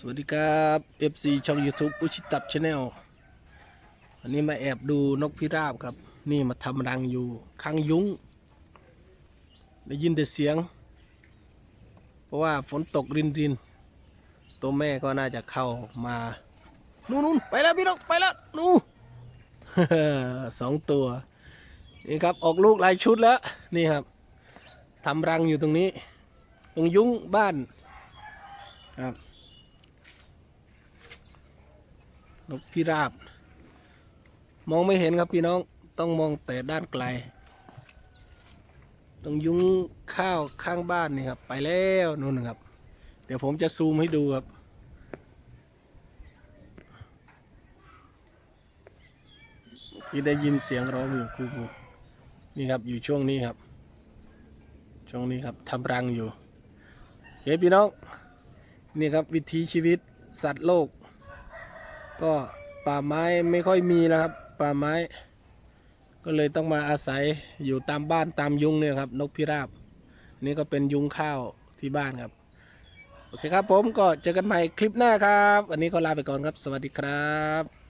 สวัสดีครับ FC ช่อง YouTube อุชิตับชาแนลอันนี้มาแอบดูนกพิราบครับ นี่มาทำรังอยู่ข้างยุ้ง ได้ยินแต่เสียง เพราะว่าฝนตกรินรินตัวแม่ก็น่าจะเข้ามา นู่นนู่นไปแล้วพี่นกไปแล้ว นู่นสองตัว นี่ครับออกลูกหลายชุดแล้ว นี่ครับทำรังอยู่ตรงนี้ ตรงยุ้งบ้านครับ นกพิราบ มองไม่เห็นครับพี่น้องต้องมองแต่ด้านไกลตรงยุ้งข้าวข้างบ้านนี่ครับไปแล้วนู่นนะครับ เดี๋ยวผมจะซูมให้ดูครับ ที่ได้ยินเสียงร้องอยู่ครูครูนี่ครับอยู่ช่วงนี้ครับ ช่วงนี้ครับทำรังอยู่เฮ้ยพี่น้องนี่ครับวิถีชีวิตสัตว์โลก ก็ป่าไม้ไม่ค่อยมีแล้วครับ ป่าไม้ ก็เลยต้องมาอาศัยอยู่ตามบ้านตามยุงเนี่ยครับ นกพิราบนี่ก็เป็นยุงข้าวที่บ้านครับ โอเคครับผมก็เจอกันใหม่คลิปหน้าครับ วันนี้ก็ลาไปก่อนครับ สวัสดีครับ